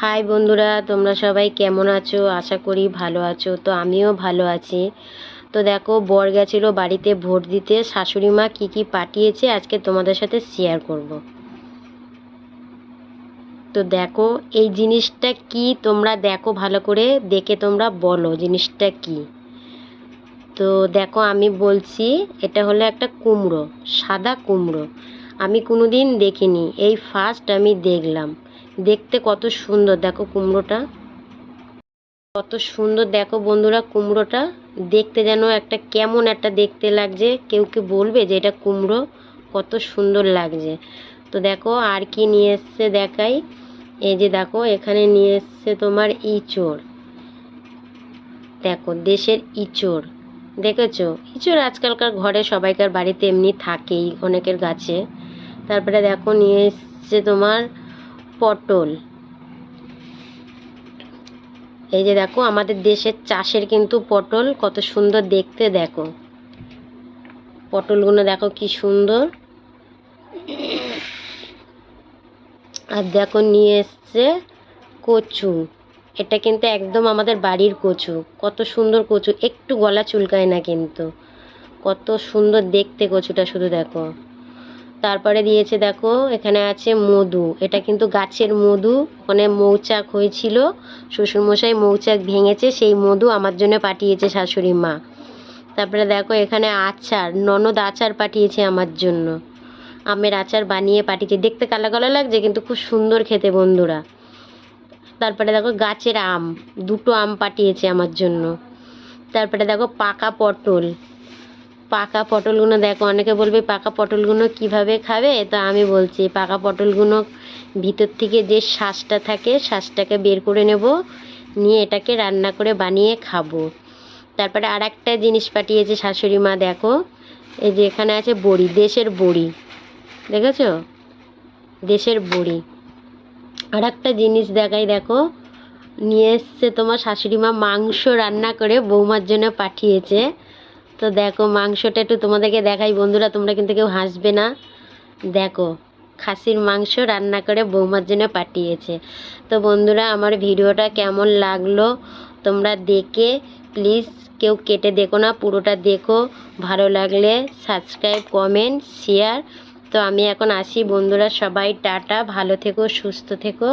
High বন্ধুরা, তোমরা সবাই কেমন আছো? আশা করি ভালো আছো। তো আমিও ভালো আছি। তো দেখো, বর গেছিল বাড়িতে ভোট দিতে। শাশুড়ি মা কী কী পাঠিয়েছে আজকে তোমাদের সাথে শেয়ার করব। তো দেখো, এই জিনিসটা কি তোমরা দেখো ভালো করে? দেখে তোমরা বলো জিনিসটা কি। তো দেখো, আমি বলছি, এটা হলো একটা কুমড়ো, সাদা কুমড়ো। আমি কোনো দিন দেখিনি। এই ফার্স্ট আমি দেখলাম। দেখতে কত সুন্দর, দেখো কুমড়োটা। কত সুন্দর, দেখো বন্ধুরা কুমড়োটা। দেখতে যেন একটা কেমন একটা দেখতে লাগছে। কেউ কি বলবে যে এটা কুমড়ো? কত সুন্দর লাগছে। তো দেখো আর কি নিয়ে এসছে দেখাই। এই যে দেখো, এখানে নিয়ে এসছে তোমার ইঁচড়। দেখো, দেশের ইঁচড়। দেখেছ? ইঁচড় আজকালকার ঘরে সবাইকার বাড়িতে এমনি থাকেই অনেকের গাছে তারপরে দেখো নিয়ে এসছে তোমার পটল। এই যে দেখো, আমাদের দেশের চাষের কিন্তু পটল কত সুন্দর দেখতে, দেখো। পটলগুলো দেখো কি সুন্দর। আর দেখো নিয়ে এসছে কচু। এটা কিন্তু একদম আমাদের বাড়ির কচু। কত সুন্দর কচু। একটু গলা চুলকায় না কিন্তু। কত সুন্দর দেখতে কচুটা শুধু দেখো। তারপরে দিয়েছে, দেখো, এখানে আছে মধু। এটা কিন্তু গাছের মধু। ওখানে মৌচাক হয়েছিল। শ্বশুরমশাই মৌচাক ভেঙেছে, সেই মধু আমার জন্য পাঠিয়েছে শাশুড়ি মা। তারপরে দেখো, এখানে আচার, ননদ আচার পাঠিয়েছে আমার জন্য। আমের আচার বানিয়ে পাঠিয়েছে। দেখতে কালো কালো লাগছে, কিন্তু খুব সুন্দর খেতে বন্ধুরা। তারপরে দেখো, গাছের আম। দুটো আম পাঠিয়েছে আমার জন্য। তারপরে দেখো, পাকা পটল। পাকা পটলগুলো দেখো, অনেকে বলবে পাকা পটলগুলো কীভাবে খাবে? তো আমি বলছি, পাকা পটলগুলো ভিতর থেকে যে শ্বাসটা থাকে শ্বাসটাকে বের করে নেব, নিয়ে এটাকে রান্না করে বানিয়ে খাব। তারপরে আর একটা জিনিস পাঠিয়েছে শাশুড়ি মা, দেখো, এই যে এখানে আছে বড়ি, দেশের বড়ি, দেখেছ? দেশের বড়ি। আর একটা জিনিস দেখাই, দেখো, নিয়ে এসছে তোমার শাশুড়ি মা, মাংস রান্না করে বৌমার জন্য পাঠিয়েছে। তো দেখো, মাংসটা একটু তোমাদেরকে দেখাই। বন্ধুরা, তোমরা কিন্তু কেউ হাসবে না। দেখো, খাসির মাংস রান্না করে বৌমার জন্য পাঠিয়েছে। তো বন্ধুরা, আমার ভিডিওটা কেমন লাগল তোমরা দেখে প্লিজ কেউ কেটে দেখো না, পুরোটা দেখো। ভালো লাগলে সাবস্ক্রাইব কমেন্ট শেয়ার তো আমি এখন আসি, বন্ধুরা, সবাই টাটা, ভালো থেকো, সুস্থ থেকো।